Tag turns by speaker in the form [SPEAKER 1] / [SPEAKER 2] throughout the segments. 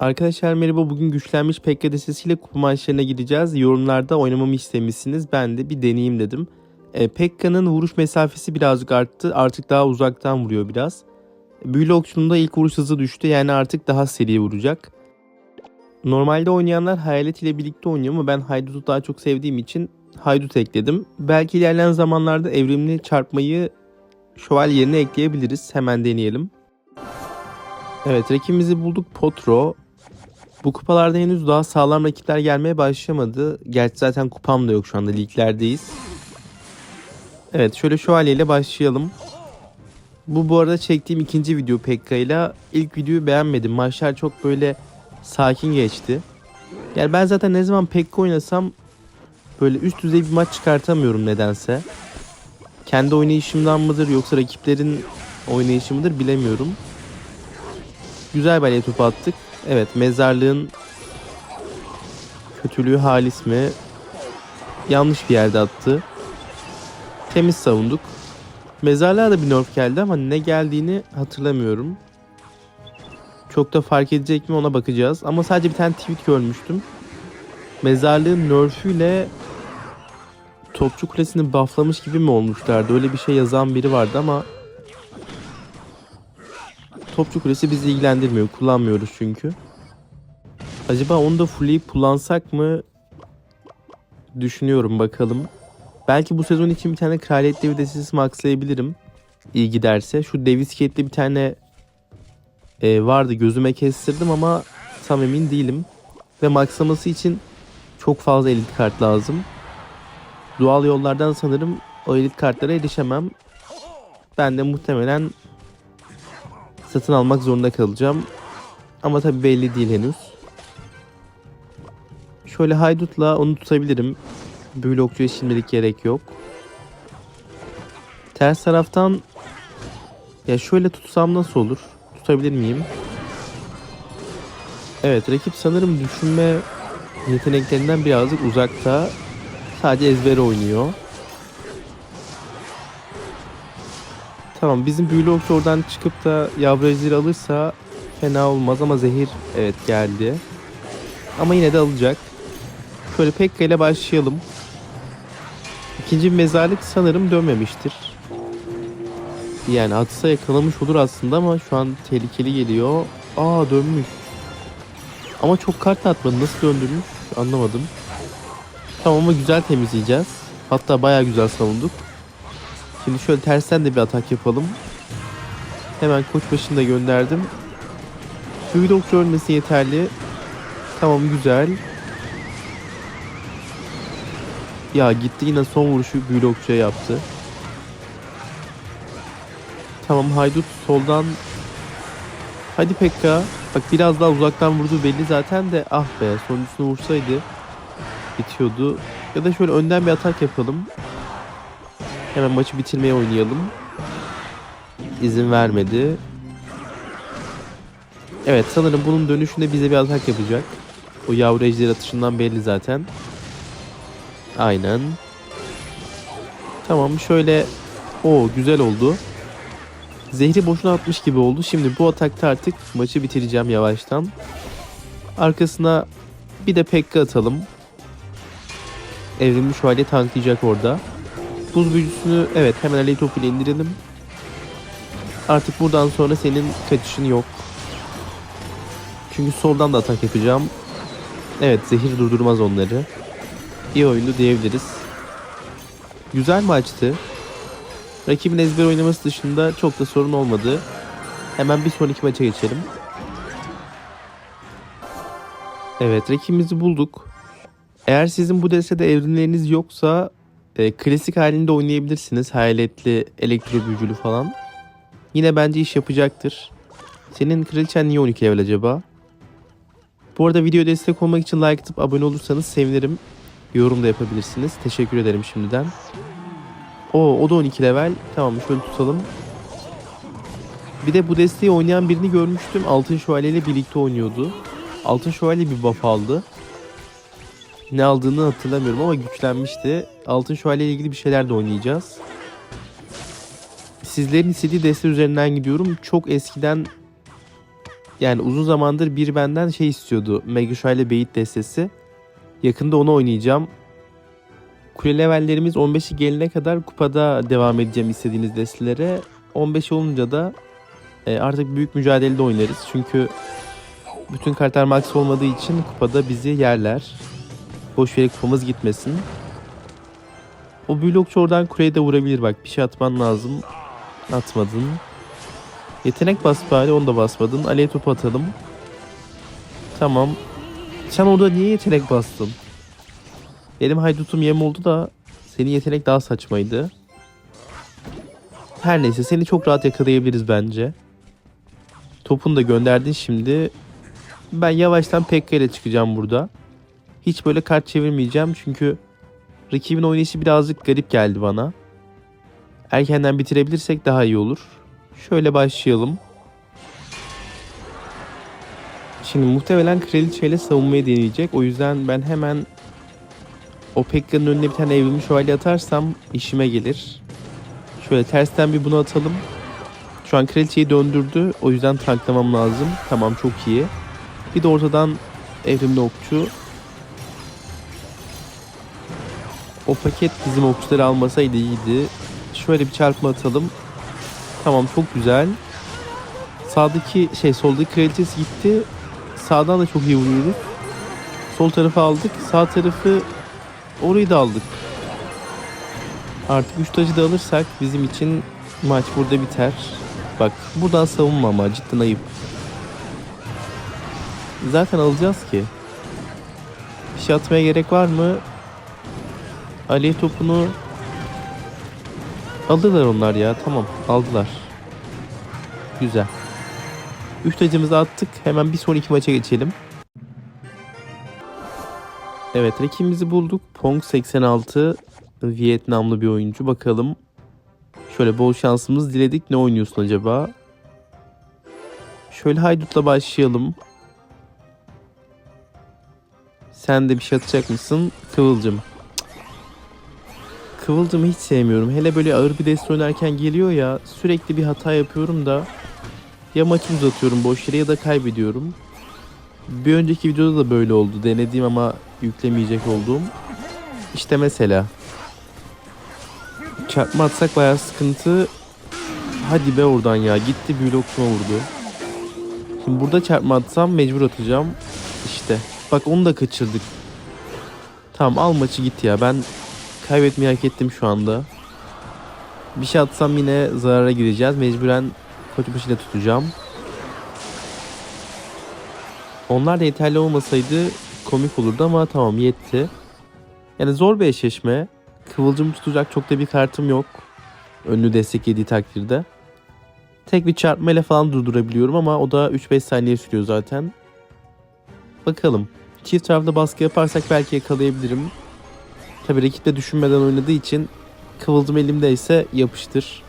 [SPEAKER 1] Arkadaşlar merhaba bugün güçlenmiş Pekka destesiyle kupa maçlarına gideceğiz. Yorumlarda oynamamı istemişsiniz. Ben de bir deneyeyim dedim. E, Pekka'nın vuruş mesafesi birazcık arttı. Artık daha uzaktan vuruyor biraz. Büyülü okçunun da ilk vuruş hızı düştü. Yani artık daha seri vuracak. Normalde oynayanlar Hayalet ile birlikte oynuyor ama ben Haydut'u daha çok sevdiğim için Haydut ekledim. Belki ilerleyen zamanlarda evrimli çarpmayı şövalye yerine ekleyebiliriz. Hemen deneyelim. Evet rakibimizi bulduk Potro. Bu kupalarda henüz daha sağlam rakipler gelmeye başlamadı. Gerçi zaten kupam da yok şu anda liglerdeyiz. Evet şöyle şövalye ile başlayalım. Bu bu arada çektiğim ikinci video Pekka ile. İlk videoyu beğenmedim. Maçlar çok böyle sakin geçti. Yani ben zaten ne zaman Pekka oynasam böyle üst düzey bir maç çıkartamıyorum nedense. Kendi oynayışımdan mıdır yoksa rakiplerin oynayışı mıdır bilemiyorum. Güzel balya topu attık. Evet mezarlığın kötülüğü halis mi? Yanlış bir yerde attı. Temiz savunduk. Mezarlığa da bir nerf geldi ama ne geldiğini hatırlamıyorum. Çok da fark edecek mi ona bakacağız. Ama sadece bir tane tweet görmüştüm. Mezarlığın nerfüyle Topçu Kulesi'ni bufflamış gibi mi olmuşlardı? Öyle bir şey yazan biri vardı ama Topçu Kulesi bizi ilgilendirmiyor. Kullanmıyoruz çünkü. Acaba onu da fullleyip kullansak mı? Düşünüyorum bakalım. Belki bu sezon için bir tane Kraliyet Devi destesi maxlayabilirim. İyi giderse. Şu Devis Kate'li bir tane e, vardı gözüme kestirdim ama tam emin değilim. Ve maxlaması için çok fazla elit kart lazım. Doğal yollardan sanırım o elit kartlara erişemem. Ben de muhtemelen satın almak zorunda kalacağım. Ama tabi belli değil henüz. Şöyle haydutla onu tutabilirim. Büyülü okçuya şimdilik gerek yok. Ters taraftan ya şöyle tutsam nasıl olur? Tutabilir miyim? Evet rakip sanırım düşünme yeteneklerinden birazcık uzakta. Sadece ezbere oynuyor. Tamam bizim büyülü okçu oradan çıkıp da yavru alırsa fena olmaz ama zehir evet geldi. Ama yine de alacak. Şöyle Pekka ile başlayalım. İkinci mezarlık sanırım dönmemiştir. Yani atsa yakalamış olur aslında ama şu an tehlikeli geliyor. Aa dönmüş. Ama çok kart atmadı. Nasıl döndürmüş anlamadım. Tamam ama güzel temizleyeceğiz. Hatta baya güzel savunduk. Şimdi şöyle tersten de bir atak yapalım. Hemen koç başını da gönderdim. Okçu ölmesi yeterli. Tamam güzel. Ya gitti yine son vuruşu büyülü okçuya yaptı. Tamam haydut soldan. Hadi Pekka. Bak biraz daha uzaktan vurdu belli zaten de ah be sonuncusunu vursaydı bitiyordu. Ya da şöyle önden bir atak yapalım. Hemen maçı bitirmeye oynayalım. İzin vermedi. Evet sanırım bunun dönüşünde bize bir atak yapacak. O yavru ejder atışından belli zaten. Aynen. Tamam şöyle. o güzel oldu. Zehri boşuna atmış gibi oldu. Şimdi bu atakta artık maçı bitireceğim yavaştan. Arkasına bir de Pekka atalım. Evrimli şövalye tanklayacak orada. Buz büyücüsünü evet hemen aley topuyla indirelim. Artık buradan sonra senin kaçışın yok. Çünkü soldan da atak yapacağım. Evet zehir durdurmaz onları. İyi oyundu diyebiliriz. Güzel maçtı. Rakibin ezber oynaması dışında çok da sorun olmadı. Hemen bir sonraki maça geçelim. Evet rakibimizi bulduk. Eğer sizin bu destede evrimleriniz yoksa e, klasik halinde oynayabilirsiniz. Hayaletli, elektro büyücülü falan. Yine bence iş yapacaktır. Senin kraliçen niye 12 level acaba? Bu arada video destek olmak için like atıp abone olursanız sevinirim. Yorum da yapabilirsiniz. Teşekkür ederim şimdiden. O, o da 12 level. Tamam şöyle tutalım. Bir de bu desteği oynayan birini görmüştüm. Altın Şövalye birlikte oynuyordu. Altın Şövalye bir buff aldı. Ne aldığını hatırlamıyorum ama güçlenmişti. Altın Şövalye ile ilgili bir şeyler de oynayacağız. Sizlerin istediği deste üzerinden gidiyorum. Çok eskiden Yani uzun zamandır bir benden şey istiyordu. Mega ile Beyit destesi. Yakında onu oynayacağım. Kule levellerimiz 15'i gelene kadar kupada devam edeceğim istediğiniz destelere. 15 olunca da e, artık büyük mücadelede oynarız. Çünkü bütün kartlar max olmadığı için kupada bizi yerler. Boş yere kupamız gitmesin. O blokçu oradan kuleye de vurabilir bak. Bir şey atman lazım. Atmadın. Yetenek bas bari onu da basmadın. Alev topu atalım. Tamam. Sen orada niye yetenek bastın? Benim haydutum yem oldu da senin yetenek daha saçmaydı. Her neyse seni çok rahat yakalayabiliriz bence. Topunu da gönderdin şimdi. Ben yavaştan Pekka ile çıkacağım burada. Hiç böyle kart çevirmeyeceğim çünkü rakibin oynayışı birazcık garip geldi bana. Erkenden bitirebilirsek daha iyi olur. Şöyle başlayalım. Şimdi muhtemelen kraliçeyle savunmayı deneyecek. O yüzden ben hemen o Pekka'nın önüne bir tane evrilmiş şövalye atarsam işime gelir. Şöyle tersten bir bunu atalım. Şu an kraliçeyi döndürdü. O yüzden tanklamam lazım. Tamam çok iyi. Bir de ortadan evrimli okçu. O paket bizim okçuları almasaydı iyiydi. Şöyle bir çarpma atalım. Tamam çok güzel. Sağdaki şey soldaki kraliçesi gitti. Sağdan da çok iyi vuruyoruz. Sol tarafı aldık. Sağ tarafı orayı da aldık. Artık 3 tacı da alırsak bizim için maç burada biter. Bak buradan savunma ama cidden ayıp. Zaten alacağız ki. Bir şey atmaya gerek var mı? Alev topunu alırlar onlar ya. Tamam aldılar. Güzel. 3 tacımızı attık. Hemen bir sonraki maça geçelim. Evet rakibimizi bulduk. Pong 86 Vietnamlı bir oyuncu. Bakalım. Şöyle bol şansımız diledik. Ne oynuyorsun acaba? Şöyle haydutla başlayalım. Sen de bir şey atacak mısın? Kıvılcım. Kıvılcımı hiç sevmiyorum. Hele böyle ağır bir deste oynarken geliyor ya sürekli bir hata yapıyorum da ya maçı uzatıyorum boş yere ya da kaybediyorum. Bir önceki videoda da böyle oldu. Denediğim ama yüklemeyecek olduğum. İşte mesela. Çarpma atsak bayağı sıkıntı. Hadi be oradan ya. Gitti büyülü okuma vurdu. Şimdi burada çarpma atsam mecbur atacağım. İşte. Bak onu da kaçırdık. Tamam al maçı git ya. Ben kaybetmeyi hak ettim şu anda. Bir şey atsam yine zarara gireceğiz. Mecburen koçbaşıyla tutacağım. Onlar da yeterli olmasaydı komik olurdu ama tamam yetti. Yani zor bir eşleşme. Kıvılcım tutacak çok da bir kartım yok. Önünü desteklediği takdirde. Tek bir çarpmayla falan durdurabiliyorum ama o da 3-5 saniye sürüyor zaten. Bakalım. Çift tarafta baskı yaparsak belki yakalayabilirim. Tabi rakip de düşünmeden oynadığı için kıvılcım elimdeyse yapıştır.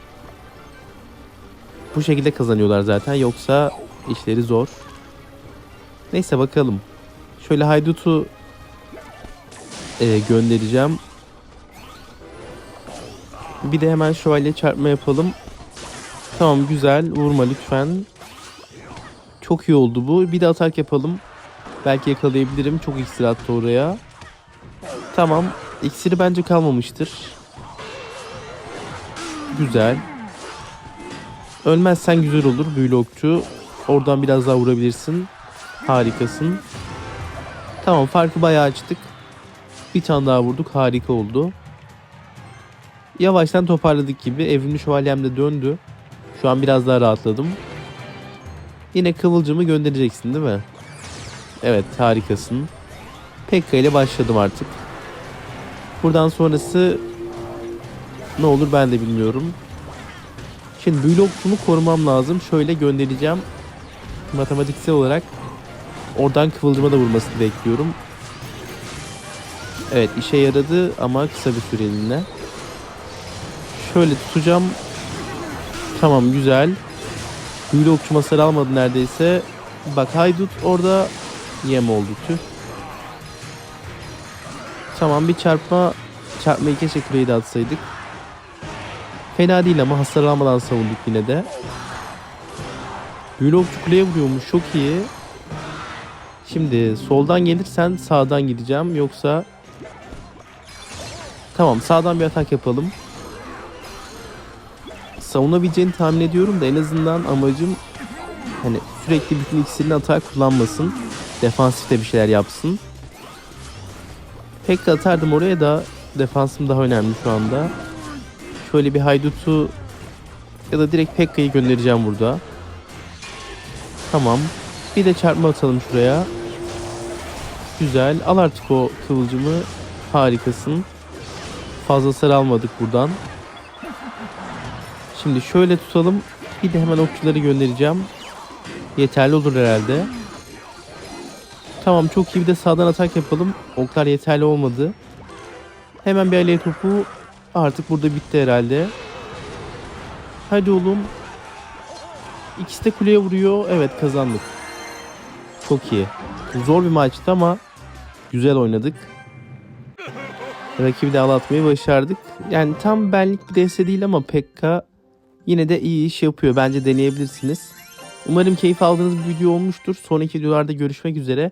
[SPEAKER 1] Bu şekilde kazanıyorlar zaten yoksa işleri zor. Neyse bakalım. Şöyle Haydut'u e, göndereceğim. Bir de hemen şövalye çarpma yapalım. Tamam güzel. Vurma lütfen. Çok iyi oldu bu. Bir de atak yapalım. Belki yakalayabilirim. Çok iksir attı oraya. Tamam. İksiri bence kalmamıştır. Güzel. Ölmezsen güzel olur büyülü okçu. Oradan biraz daha vurabilirsin. Harikasın. Tamam farkı bayağı açtık. Bir tane daha vurduk. Harika oldu. Yavaştan toparladık gibi. Evrimli şövalyem de döndü. Şu an biraz daha rahatladım. Yine kıvılcımı göndereceksin değil mi? Evet harikasın. Pekka ile başladım artık. Buradan sonrası ne olur ben de bilmiyorum. Şimdi büyülü okçumu korumam lazım. Şöyle göndereceğim. Matematiksel olarak oradan kıvılcıma da vurmasını bekliyorum. Evet işe yaradı ama kısa bir süreliğine. Şöyle tutacağım. Tamam güzel. Büyülü okçu masarı almadı neredeyse. Bak haydut orada yem oldu tüh. Tamam bir çarpma çarpmayı keşke kuleyi de atsaydık. Fena değil ama hasar almadan savunduk yine de. Büyülü okçu kuleye vuruyormuş. Çok iyi. Şimdi soldan gelirsen sağdan gideceğim. Yoksa... Tamam sağdan bir atak yapalım. Savunabileceğini tahmin ediyorum da en azından amacım hani sürekli bütün iksirini atak kullanmasın. Defansifte bir şeyler yapsın. Pek atardım oraya da defansım daha önemli şu anda. Şöyle bir haydutu ya da direkt Pekka'yı göndereceğim burada. Tamam. Bir de çarpma atalım şuraya. Güzel. Al artık o kıvılcımı. Harikasın. Fazla sarı almadık buradan. Şimdi şöyle tutalım. Bir de hemen okçuları göndereceğim. Yeterli olur herhalde. Tamam çok iyi bir de sağdan atak yapalım. Oklar yeterli olmadı. Hemen bir aleye topu. Artık burada bitti herhalde. Hadi oğlum. İkisi de kuleye vuruyor. Evet kazandık. Çok iyi. Zor bir maçtı ama güzel oynadık. Rakibi de ağlatmayı başardık. Yani tam benlik bir deste değil ama Pekka yine de iyi iş yapıyor. Bence deneyebilirsiniz. Umarım keyif aldığınız bir video olmuştur. Sonraki videolarda görüşmek üzere.